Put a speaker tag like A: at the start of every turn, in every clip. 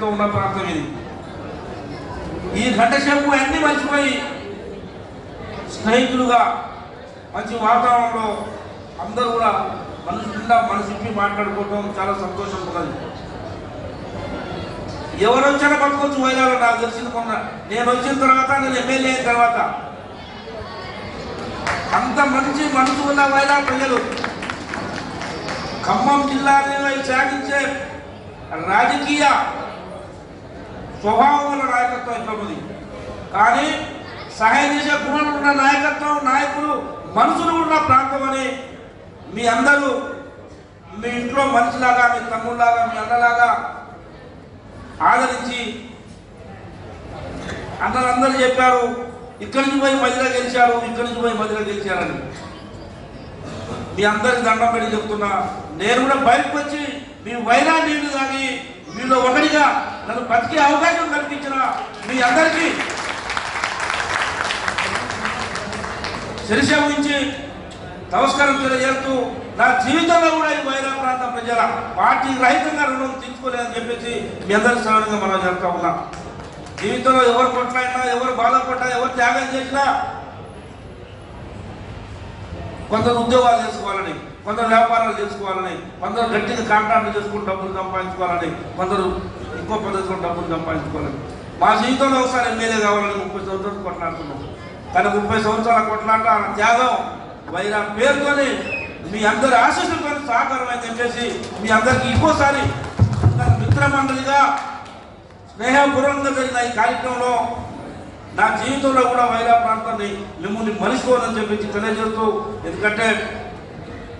A: నాయకత్వం ఉన్న ప్రాంతం ఇది ఈ గంట సేపు అన్ని మర్చిపోయి స్నేహితులుగా మంచి వాతావరణంలో అందరూ కూడా మనసు నిండా మాట్లాడుకోవటం చాలా సంతోషం ఉన్నది. ఎవరు వచ్చినా పట్టుకోవచ్చు వైరాలో నాకు తెలిసింది కొన్న నేను వచ్చిన తర్వాత నేను ఎమ్మెల్యే అయిన తర్వాత. అంత మంచి మనసు ఉన్న వైరా ప్రజలు. ఖమ్మం జిల్లాలో సాగించే రాజకీయ స్వభావం గల నాయకత్వం ఇట్లున్నది కానీ సహాయం చేసే గుణాలు ఉన్న నాయకత్వం నాయకులు మనుషులు ఉన్న ప్రాంతం అని మీ అందరూ మీ ఇంట్లో మనిషిలాగా మీ తమ్ముళ్ళలాగా మీ అన్నలాగా ఆదరించి అందరందరూ చెప్పారు ఇక్కడి నుంచి పోయి మధ్యలో గెలిచారు ఇక్కడి నుంచి పోయి మధ్యలో గెలిచారని. మీ అందరికి దండం పెట్టి చెప్తున్నా నేను కూడా బయటకు వచ్చి మీ వైరా నీళ్ళు తాగి మీలో ఒకటిగా నన్ను బతికే అవకాశం కల్పించిన మీ అందరికీ శిరిష నుంచి నమస్కారం తెలియజేస్తూ నా జీవితంలో కూడా ఈ వైరా ప్రాంత ప్రజల పార్టీ రహితంగా రుణం తీసుకోలేదని చెప్పేసి మీ అందరి సరళంగా మనం చెప్తా ఉన్నాం. జీవితంలో ఎవరు కొట్లాడినా ఎవరు బాధపడ్డా ఎవరు త్యాగం చేసినా కొందరు ఉద్యోగాలు చేసుకోవాలని కొందరు వ్యాపారాలు చేసుకోవాలని కొందరు గట్టిగా కాంట్రాక్ట్లు చేసుకుని డబ్బులు సంపాదించుకోవాలని కొందరు ఇంకో పద్ధతిలో డబ్బులు సంపాదించుకోవాలని మా జీవితంలో ఒకసారి ఎమ్మెల్యే కావాలని ముప్పై సంవత్సరాలు కొట్లాడుతున్నాం. కానీ ముప్పై సంవత్సరాల కొట్లాట త్యాగం వైరా పేరుతోని మీ అందరి ఆశీస్సులతో సహకారం అని చెప్పేసి మీ అందరికి ఇంకోసారి మిత్రమండలిగా స్నేహపూర్వకంగా జరిగిన ఈ కార్యక్రమంలో నా జీవితంలో కూడా వైరా ప్రాంతాన్ని మిమ్మల్ని మలుసుకోవాలని చెప్పి తెలియజేస్తూ ఎందుకంటే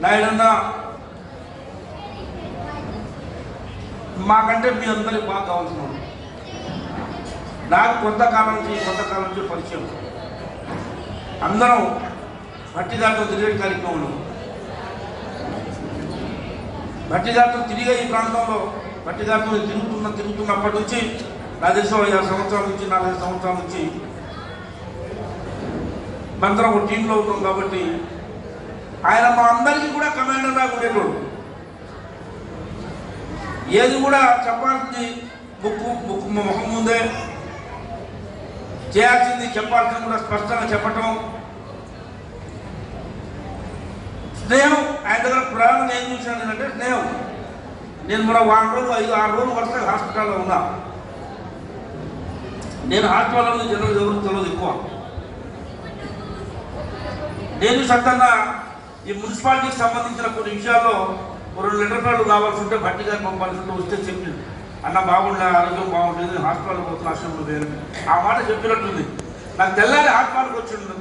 A: నాయుడన్న మాకంటే మీ అందరికి బాగా కావాల్సిన నాకు కొంతకాలం నుంచి కొంతకాలం నుంచి పరిచయం. అందరం భట్టిదారితో తిరిగే కార్యక్రమంలో. భట్టిదారితో తిరిగే ఈ ప్రాంతంలో భట్టిదారితో తిరుగుతున్న తిరుగుతున్నప్పటి నుంచి నా దేశం ఓ యాభై సంవత్సరాల నుంచి నలభై సంవత్సరాల నుంచి మందరం ఒక టీంలో ఉన్నాం కాబట్టి ఆయన మా అందరికీ కూడా కమాండర్గా ఉండేటోడు. ఏది కూడా చెప్పాల్సింది ముక్కు ముక్కు ముఖం ముందే. చేయాల్సింది చెప్పాల్సింది కూడా స్పష్టంగా చెప్పటం. స్నేహం ఆయన దగ్గర ప్రధానంగా ఏం చూశాను అంటే స్నేహం. నేను మన వారం రోజులు ఐదు ఆరు రోజులు వరుసగా హాస్పిటల్లో ఉన్నా. నేను హాస్పిటల్లో ఉంది జనరల్ ఎవరు తెలియదు ఎక్కువ. నేను సత్తన్న ఈ మున్సిపాలిటీకి సంబంధించిన కొన్ని విషయాల్లో రెండు లీటర్ కార్డు కావాల్సి ఉంటే బట్టి గారు పంపాల్సి ఉంటే వస్తే చెప్పింది. అన్న బాగుండే ఆరోగ్యం బాగుంటుంది హాస్పిటల్కి వస్తున్న ఆశ్రమంలో వేరే ఆ మాట చెప్పినట్టుంది. నాకు తెల్లారి హాస్పిటల్కి వచ్చిండు.